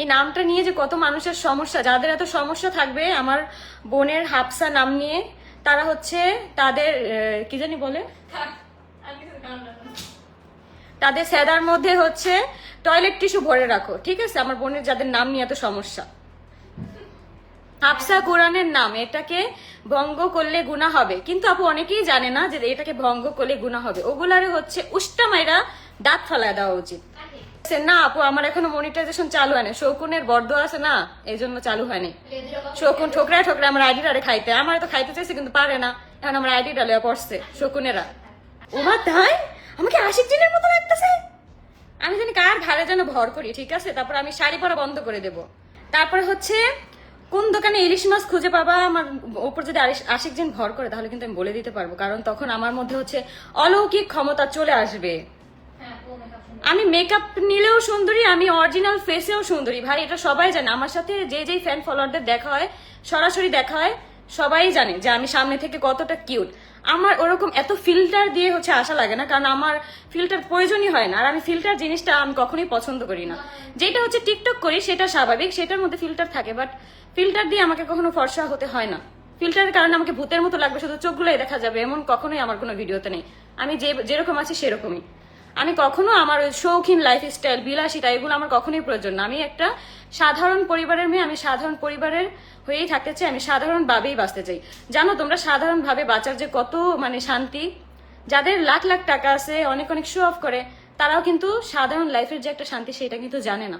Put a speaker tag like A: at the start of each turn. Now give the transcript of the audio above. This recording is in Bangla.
A: এই নামটা নিয়ে যে কত মানুষের সমস্যা যাদের এত সমস্যা থাকবে আমার বোনের হাফসা নাম নিয়ে তারা হচ্ছে তাদের কি জানি বলে? তাদের সেদার মধ্যে হচ্ছে টয়লেট টিস্যু ভরে রাখো ঠিক আছে? আমার বোনের যাদের নাম নিয়ে এত সমস্যা। হাফসা কোরআনের নাম এটাকে ভঙ্গ করলে গুণা হবে। কিন্তু আপু অনেকেই জানে না যে এটাকে ভঙ্গ করলে গুণা হবে। ওগুলারে হচ্ছে উষ্টা মাইরা দাঁত ফালায় দেওয়া উচিত। না আপু, আমার এখনও মনিটাইজেশন চালু হয়নি। শকুনের বর্দ আছে না এই জন্য চালু হয়নি। শকুন ঠোকরা ঠোকরা আমার আইডি ডালে খাইতে, আমার তো খাইতে চাইছে কিন্তু পারে না। এখন আমার আইডি ডালে পড়ছে, শকুনেরা। ওমা তাই আমাকে আশিক জিনের মতো লাগতেছে। আমি জানি কার ঘাড়ে যেন ভর করি, ঠিক আছে? তারপর আমি শাড়ি পরা বন্ধ করে দেব। তারপরে হচ্ছে, কোন দোকানে ইলিশ মাছ খুঁজে পাবা? আমার ওপর যদি আশিক জন ভর করে, তাহলে কিন্তু আমি বলে দিতে পারব। কারণ তখন আমার মধ্যে হচ্ছে অলৌকিক ক্ষমতা চলে আসবে। আমি মেকআপ নিলেও সুন্দরী, আমি অরিজিনাল ফেসেও সুন্দরী। ভাই, এটা সবাই জানে। আমার সাথে যে যেই ফ্যান ফলোয়ারদের দেখা হয়, সরাসরি দেখা হয়, সবাই জানে যে আমি সামনে থেকে কতটা কিউট আমার ওরকম এত ফিল্টার দিয়ে হচ্ছে আশা লাগে না, কারণ আমার ফিল্টার প্রয়োজনই হয় না। আর আমি ফিল্টার জিনিসটা আমি কখনোই পছন্দ করি না। যেটা হচ্ছে টিকটক করি, সেটা স্বাভাবিক, সেটার মধ্যে ফিল্টার থাকে বাট ফিল্টার দিয়ে আমাকে কখনো ফর্সা হতে হয় না। ফিল্টারের কারণে আমাকে ভূতের মতো লাগবে, শুধু চোখগুলোই দেখা যাবে, এমন কখনোই আমার কোনো ভিডিওতে নেই। আমি যে, যেরকম আছি সেরকমই। আমি কখনো আমার শৌখিন লাইফস্টাইল বিলাসিতা, এগুলো আমার কখনোই প্রয়োজন না। আমি একটা সাধারণ পরিবারের মেয়ে, আমি সাধারণ পরিবারের হয়েই থাকতে চাই, আমি সাধারণভাবেই বাঁচতে চাই। জানো তোমরা সাধারণভাবে বাঁচার যে কত মানে শান্তি? যাদের লাখ লাখ টাকা আছে, অনেক অনেক শো অফ করে, তারাও কিন্তু সাধারণ লাইফের যে একটা শান্তি, সেটা কিন্তু জানে না।